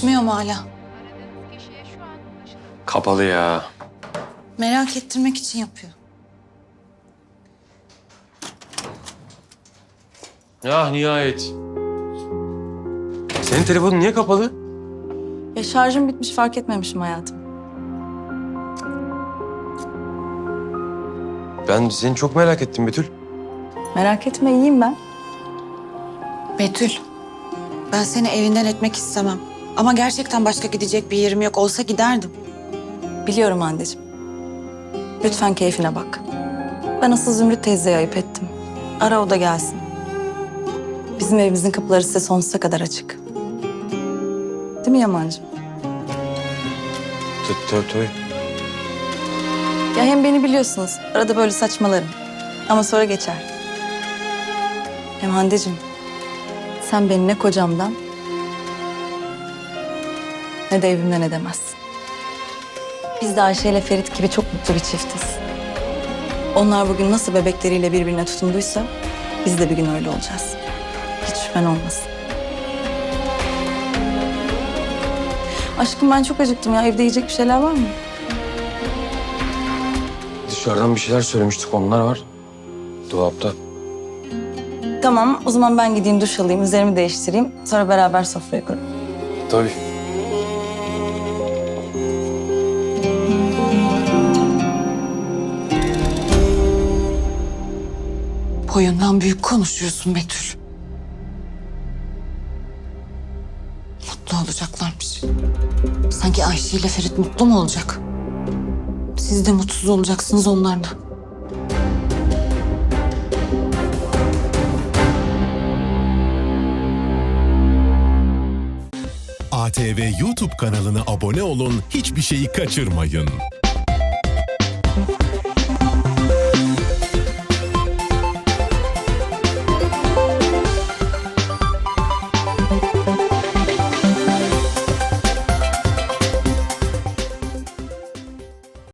Açmıyor mu hala? Kapalı ya. Merak ettirmek için yapıyor. Ya nihayet. Senin telefonun niye kapalı? Ya şarjım bitmiş fark etmemişim hayatım. Ben seni çok merak ettim Betül. Merak etme iyiyim ben. Betül, ben seni evinden etmek istemem. Ama gerçekten başka gidecek bir yerim yok. Olsa giderdim. Biliyorum anneciğim. Lütfen keyfine bak. Ben asıl Zümrüt teyzeye ayıp ettim. Ara o da gelsin. Bizim evimizin kapıları size sonsuza kadar açık. Değil mi Yamancığım? Tö- tö- Ya hem beni biliyorsunuz. Arada böyle saçmalarım. Ama sonra geçer. Hem Hande'cim. Sen beni ne kocamdan ne de evimden edemezsin. Biz de Ayşe ile Ferit gibi çok mutlu bir çiftiz. Onlar bugün nasıl bebekleriyle birbirine tutunduysa biz de bir gün öyle olacağız. Hiç şüphen olmasın. Aşkım ben çok acıktım ya. Evde yiyecek bir şeyler var mı? Dışarıdan bir şeyler söylemiştik onlar var. Dolapta. Tamam, o zaman ben gideyim duş alayım, üzerimi değiştireyim. Sonra beraber sofraya kuralım. Tabii. Boyundan büyük konuşuyorsun Betül. Mutlu olacaklarmış. Sanki Ayşe ile Ferit mutlu mu olacak? Siz de mutsuz olacaksınız onlarla. ATV YouTube kanalına abone olun, hiçbir şeyi kaçırmayın.